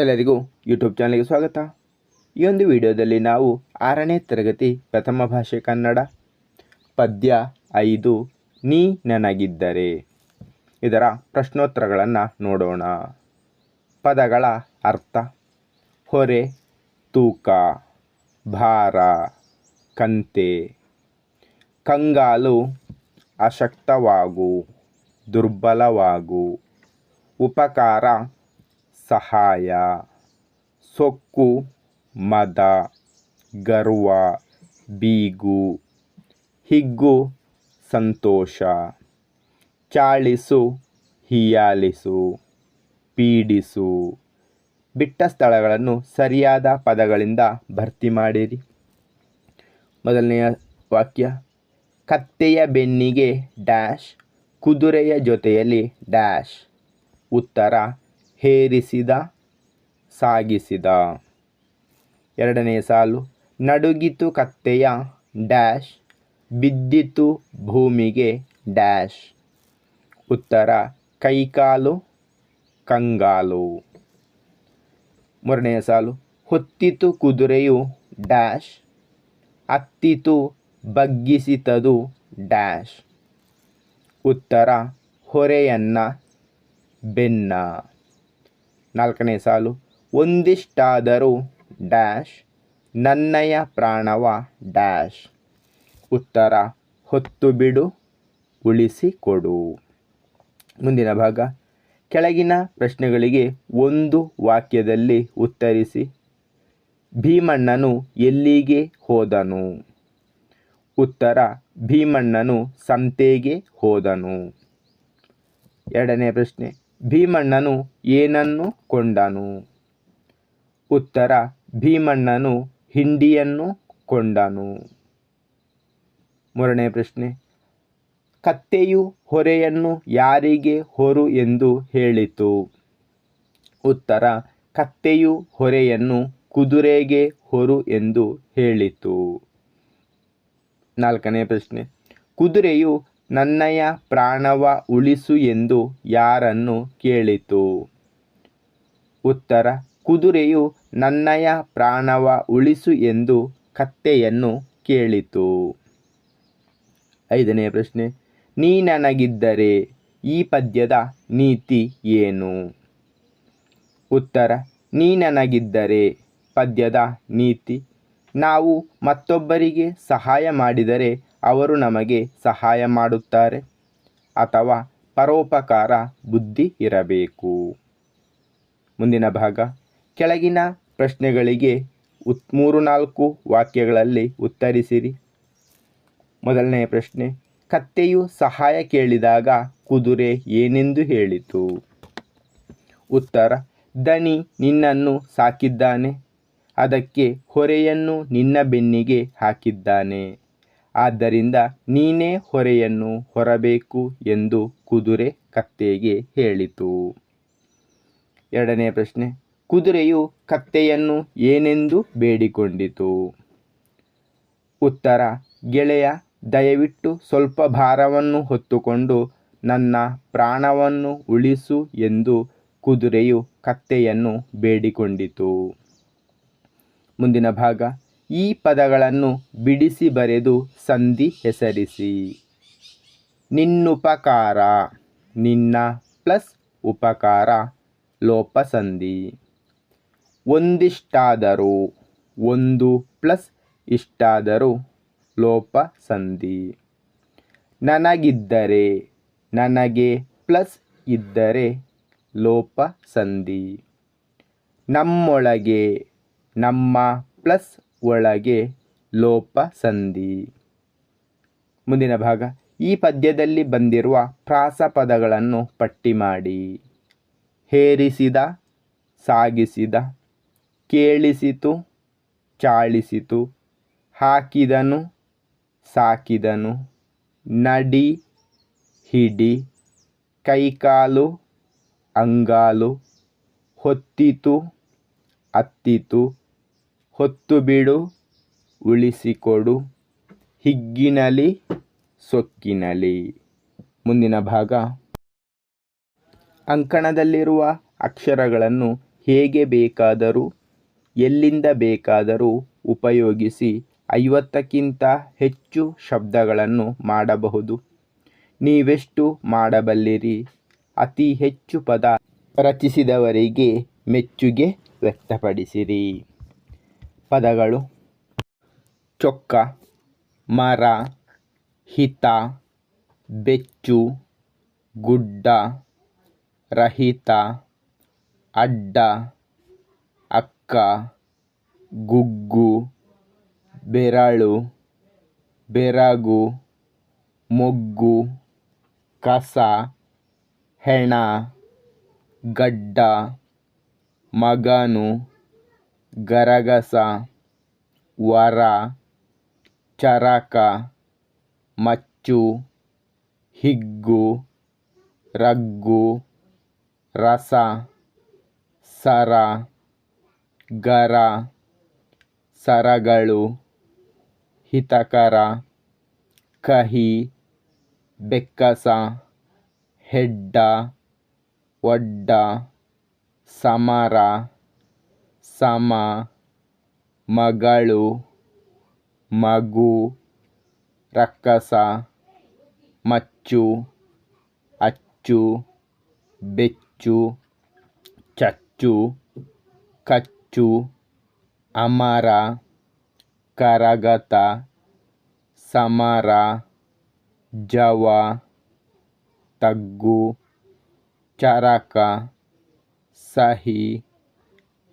ಎಲ್ಲರಿಗೂ ಯೂಟ್ಯೂಬ್ ಚಾನಲ್ಗೆ ಸ್ವಾಗತ. ಈ ಒಂದು ವಿಡಿಯೋದಲ್ಲಿ ನಾವು ಆರನೇ ತರಗತಿ ಪ್ರಥಮ ಭಾಷೆ ಕನ್ನಡ, ಪದ್ಯ ಐದು ನೀ ನನಗಿದ್ದರೆ. ಇದರ ಪ್ರಶ್ನೋತ್ತರಗಳನ್ನು ನೋಡೋಣ. ಪದಗಳ ಅರ್ಥ, ಹೊರೆ, ತೂಕ, ಭಾರ, ಕಂತೆ, ಕಂಗಾಲು, ಅಶಕ್ತವಾಗು, ದುರ್ಬಲವಾಗು, ಉಪಕಾರ ಸಹಾಯ, ಸೊಕ್ಕು, ಮದ, ಗರ್ವ, ಬೀಗು, ಹಿಗ್ಗು, ಸಂತೋಷ, ಚಾಳಿಸು ಹಿಯಾಲಿಸು ಪೀಡಿಸು. ಬಿಟ್ಟ ಸ್ಥಳಗಳನ್ನು ಸರಿಯಾದ ಪದಗಳಿಂದ ಭರ್ತಿ ಮಾಡಿರಿ. ಮೊದಲನೆಯ ವಾಕ್ಯ, ಕತ್ತೆಯ ಬೆನ್ನಿಗೆ ಡ್ಯಾಶ್, ಕುದುರೆಯ ಜೊತೆಯಲ್ಲಿ ಡ್ಯಾಶ್. ಉತ್ತರ ಹೇರಿಸಿದ, ಸಾಗಿಸಿದ. ಎರಡನೇ ಸಾಲು, ನಡುಗಿತು ಕತ್ತೆಯ ಡ್ಯಾಶ್, ಬಿದ್ದಿತು ಭೂಮಿಗೆ ಡ್ಯಾಶ್. ಉತ್ತರ, ಕೈಕಾಲು, ಕಂಗಾಲು. ಮೂರನೆಯ ಸಾಲು, ಹೊತ್ತಿತು ಕುದುರೆಯು ಡ್ಯಾಶ್, ಅತ್ತಿತು ಬಗ್ಗಿಸಿತದು ಡ್ಯಾಶ್. ಉತ್ತರ, ಹೊರೆಯನ್ನ ಬೆನ್ನ. ನಾಲ್ಕನೇ ಸಾಲು. ಒಂದಿಷ್ಟಾದರೂ ಡ್ಯಾಶ್, ನನ್ನಯ ಪ್ರಾಣವ ಡ್ಯಾಶ್. ಉತ್ತರ, ಹೊತ್ತು ಬಿಡು ಉಳಿಸಿಕೊಡು ಮುಂದಿನ ಭಾಗ. ಕೆಳಗಿನ ಪ್ರಶ್ನೆಗಳಿಗೆ ಒಂದು ವಾಕ್ಯದಲ್ಲಿ ಉತ್ತರಿಸಿ. ಭೀಮಣ್ಣನು ಎಲ್ಲಿಗೆ ಹೋದನು? ಉತ್ತರ, ಭೀಮಣ್ಣನು ಸಂತೆಗೆ ಹೋದನು. ಎರಡನೇ ಪ್ರಶ್ನೆ. ಭೀಮಣ್ಣನು ಏನನ್ನು ಕೊಂಡನು? ಉತ್ತರ, ಭೀಮಣ್ಣನು ಹಿಂಡಿಯನ್ನು ಕೊಂಡನು. ಮೂರನೇ ಪ್ರಶ್ನೆ, ಕತ್ತೆಯು ಹೊರೆಯನ್ನು ಯಾರಿಗೆ ಹೊರು ಎಂದು ಹೇಳಿತು? ಉತ್ತರ, ಕತ್ತೆಯು ಹೊರೆಯನ್ನು ಕುದುರೆಗೆ ಹೊರು ಎಂದು ಹೇಳಿತು. ನಾಲ್ಕನೇ ಪ್ರಶ್ನೆ, ಕುದುರೆಯು ನನ್ನಯ ಪ್ರಾಣವ ಉಳಿಸು ಎಂದು ಯಾರನ್ನು ಕೇಳಿತು? ಉತ್ತರ, ಕುದುರೆಯು ನನ್ನಯ ಪ್ರಾಣವ ಉಳಿಸು ಎಂದು ಕತ್ತೆಯನ್ನು ಕೇಳಿತು. ಐದನೇ ಪ್ರಶ್ನೆ, ನೀ ನನಗಿದ್ದರೆ ಈ ಪದ್ಯದ ನೀತಿ ಏನು? ಉತ್ತರ, ನೀ ನನಗಿದ್ದರೆ ಪದ್ಯದ ನೀತಿ ನಾವು ಮತ್ತೊಬ್ಬರಿಗೆ ಸಹಾಯ ಮಾಡಿದರೆ ಅವರು ನಮಗೆ ಸಹಾಯ ಮಾಡುತ್ತಾರೆ. ಅಥವಾ ಪರೋಪಕಾರ ಬುದ್ಧಿ ಇರಬೇಕು. ಮುಂದಿನ ಭಾಗ. ಕೆಳಗಿನ ಪ್ರಶ್ನೆಗಳಿಗೆ ಉತ್, ಮೂರು, ನಾಲ್ಕು ವಾಕ್ಯಗಳಲ್ಲಿ ಉತ್ತರಿಸಿರಿ. ಮೊದಲನೆಯ ಪ್ರಶ್ನೆ. ಕತ್ತೆಯು ಸಹಾಯ ಕೇಳಿದಾಗ ಕುದುರೆ ಏನೆಂದು ಹೇಳಿತು. ಉತ್ತರ. ದನಿ ನಿನ್ನನ್ನು ಸಾಕಿದ್ದಾನೆ. ಅದಕ್ಕೆ ಹೊರೆಯನ್ನು ನಿನ್ನ ಬೆನ್ನಿಗೆ ಹಾಕಿದ್ದಾನೆ. ಆದ್ದರಿಂದ ನೀನೇ ಹೊರೆಯನ್ನು ಹೊರಬೇಕು ಎಂದು ಕುದುರೆ ಕತ್ತೆಗೆ ಹೇಳಿತು. ಎರಡನೇ ಪ್ರಶ್ನೆ, ಕುದುರೆಯು ಕತ್ತೆಯನ್ನು ಏನೆಂದು ಬೇಡಿಕೊಂಡಿತು? ಉತ್ತರ, ಗೆಳೆಯ, ದಯವಿಟ್ಟು ಸ್ವಲ್ಪ ಭಾರವನ್ನು ಹೊತ್ತುಕೊಂಡು ನನ್ನ ಪ್ರಾಣವನ್ನು ಉಳಿಸು ಎಂದು ಕುದುರೆಯು ಕತ್ತೆಯನ್ನು ಬೇಡಿಕೊಂಡಿತು. ಮುಂದಿನ ಭಾಗ. ಈ ಪದಗಳನ್ನು ಬಿಡಿಸಿ ಬರೆದು ಸಂಧಿ ಹೆಸರಿಸಿ. ನಿನ್ನುಪಕಾರ, ನಿನ್ನ ಪ್ಲಸ್ ಉಪಕಾರ, ಲೋಪಸಂಧಿ. ಒಂದಿಷ್ಟಾದರೂ, ಒಂದು ಪ್ಲಸ್ ಇಷ್ಟಾದರೂ ಲೋಪ ಸಂಧಿ ನನಗಿದ್ದರೆ, ನನಗೆ ಪ್ಲಸ್ ಇದ್ದರೆ ಲೋಪ ಸಂಧಿ ನಮ್ಮೊಳಗೆ ನಮ್ಮ ಪ್ಲಸ್ ಒಳಗೆ ಲೋಪಸಂಧಿ ಮುಂದಿನ ಭಾಗ. ಈ ಪದ್ಯದಲ್ಲಿ ಬಂದಿರುವ ಪ್ರಾಸಪದಗಳನ್ನು ಪಟ್ಟಿ ಮಾಡಿ. ಹೇರಿಸಿದ, ಸಾಗಿಸಿದ, ಕೇಳಿಸಿತು, ಚಾಳಿಸಿತು, ಹಾಕಿದನು, ಸಾಕಿದನು, ನಡಿ, ಹಿಡಿ, ಕೈಕಾಲು, ಅಂಗಾಲು, ಹೊತ್ತಿತು, ಅತ್ತಿತು ಹೊತ್ತು ಬಿಡು, ಉಳಿಸಿಕೊಡು. ಹಿಗ್ಗಿನಲಿ, ಸೊಕ್ಕಿನಲಿ. ಮುಂದಿನ ಭಾಗ. ಅಂಕಣದಲ್ಲಿರುವ ಅಕ್ಷರಗಳನ್ನು ಹೇಗೆ ಬೇಕಾದರೂ, ಎಲ್ಲಿಂದ ಬೇಕಾದರೂ ಉಪಯೋಗಿಸಿ ಐವತ್ತಕ್ಕಿಂತ ಹೆಚ್ಚು ಶಬ್ದಗಳನ್ನು ಮಾಡಬಹುದು. ನೀವೆಷ್ಟು ಮಾಡಬಲ್ಲಿರಿ? ಅತಿ ಹೆಚ್ಚು ಪದ ರಚಿಸಿದವರಿಗೆ ಮೆಚ್ಚುಗೆ ವ್ಯಕ್ತಪಡಿಸಿರಿ. ಪದಗಳು ಚೊಕ್ಕ, ಮರ, ಹಿತ, ಬೆಚ್ಚು, ಗುಡ್ಡ, ರಹಿತ, ಅಡ್ಡ, ಅಕ್ಕ, ಗುಗ್ಗು, ಬೆರಳು, ಬೆರಗು, ಮೊಗ್ಗು, ಕಸ, ಹೆಣ, ಗಡ್ಡ, ಮಗನು. ಗರಗಸ, ವರ, ಚರಕ, ಮಚ್ಚು, ಹಿಗ್ಗು, ರಗ್ಗು, ರಸ, ಸರ, ಗರ, ಸರಗಳು, ಹಿತಕರ, ಕಹಿ, ಬೆಕ್ಕಸ, ಹೆಡ್ಡ, ಒಡ್ಡ, ಸಮರ ಸಮ ಮಗಳು ಮಗು ರಕ್ಕಸ ಮಚ್ಚು ಅಚ್ಚು ಬೆಚ್ಚು ಚಚ್ಚು ಕಚ್ಚು ಅಮರ ಕರಗತ ಸಮರ ಜವ ತಗ್ಗು ಚರಕ ಸಹಿ